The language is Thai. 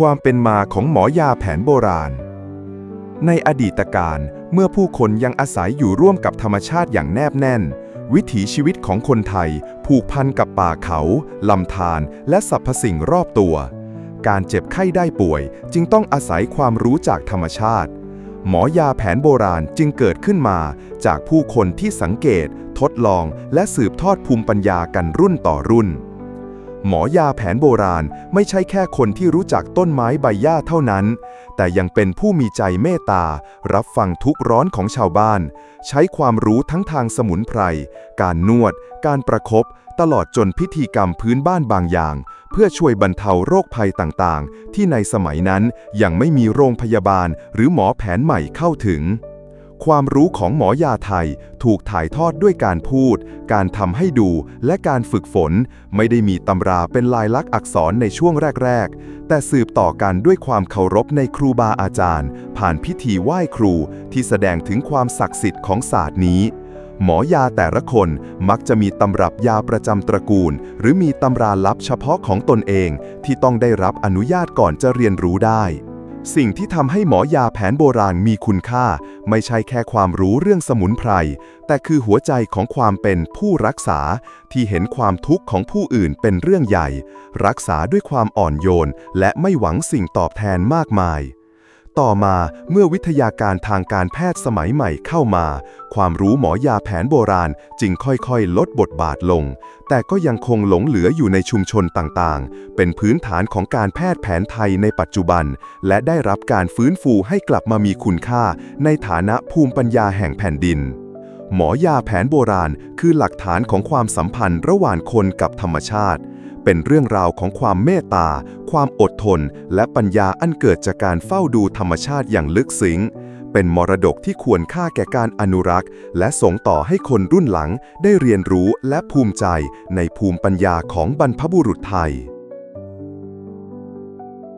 ความเป็นมาของหมอยาแผนโบราณ ในอดีตการเมื่อผู้คนยังอาศัยอยู่ร่วมกับธรรมชาติอย่างแนบแน่น วิถีชีวิตของคนไทย ผูกพันกับป่าเขา ลำธารและสรรพสิ่งรอบตัว การเจ็บไข้ได้ป่วยจึงต้องอาศัยความรู้จากธรรมชาติ หมอยาแผนโบราณจึงเกิดขึ้นมาจากผู้คนที่สังเกต ทดลองและสืบทอดภูมิปัญญากันรุ่นต่อรุ่น หมอยาแผนโบราณไม่ใช่แค่คนที่รู้จักต้นไม้ใบหญ้าเท่านั้น แต่ยังเป็นผู้มีใจเมตตา รับฟังทุกขร้อนของชาวบ้าน ใช้ความรู้ทั้งทางสมุนไพร การนวด การประคบตลอดจนพิธีกรรมพื้นบ้านบางอย่าง เพื่อช่วยบรรเทาโรคภัยต่างๆ ที่ในสมัยนั้นยังไม่มีโรงพยาบาลหรือหมอแผนใหม่เข้าถึง ความรู้ของหมอยาไทยถูกถ่ายทอดด้วยการพูด การทำให้ดู และการฝึกฝน ไม่ได้มีตำราเป็นลายลักษณ์อักษรในช่วงแรก ๆ แต่สืบต่อกันด้วยความเคารพในครูบาอาจารย์ ผ่านพิธีไหว้ครูที่แสดงถึงความศักดิ์สิทธิ์ของศาสตร์นี้ หมอยาแต่ละคนมักจะมีตำรับยาประจำตระกูล หรือมีตำราลับเฉพาะของตนเองที่ต้องได้รับอนุญาตก่อนจะเรียนรู้ได้ สิ่งที่ทำให้หมอยาแผนโบราณมีคุณค่า ไม่ใช่แค่ความรู้เรื่องสมุนไพร แต่คือหัวใจของความเป็นผู้รักษา ที่เห็นความทุกข์ของผู้อื่นเป็นเรื่องใหญ่ รักษาด้วยความอ่อนโยน และไม่หวังสิ่งตอบแทนมากมาย ต่อมาเมื่อวิทยาการทางการแพทย์สมัยใหม่เข้ามา ความรู้หมอยาแผนโบราณจึงค่อยๆ ลดบทบาทลง แต่ก็ยังคงหลงเหลืออยู่ในชุมชนต่างๆ เป็นพื้นฐานของการแพทย์แผนไทยในปัจจุบัน และได้รับการฟื้นฟูให้กลับมามีคุณค่า ในฐานะภูมิปัญญาแห่งแผ่นดิน หมอยาแผนโบราณคือหลักฐานของความสัมพันธ์ระหว่างคนกับธรรมชาติ เป็นเรื่องราวของความเมตตา ความอดทน และปัญญาอันเกิดจากการเฝ้าดูธรรมชาติอย่างลึกซึ้ง เป็นมรดกที่ควรค่าแก่การอนุรักษ์ และส่งต่อให้คนรุ่นหลังได้เรียนรู้และภูมิใจในภูมิปัญญาของบรรพบุรุษไทย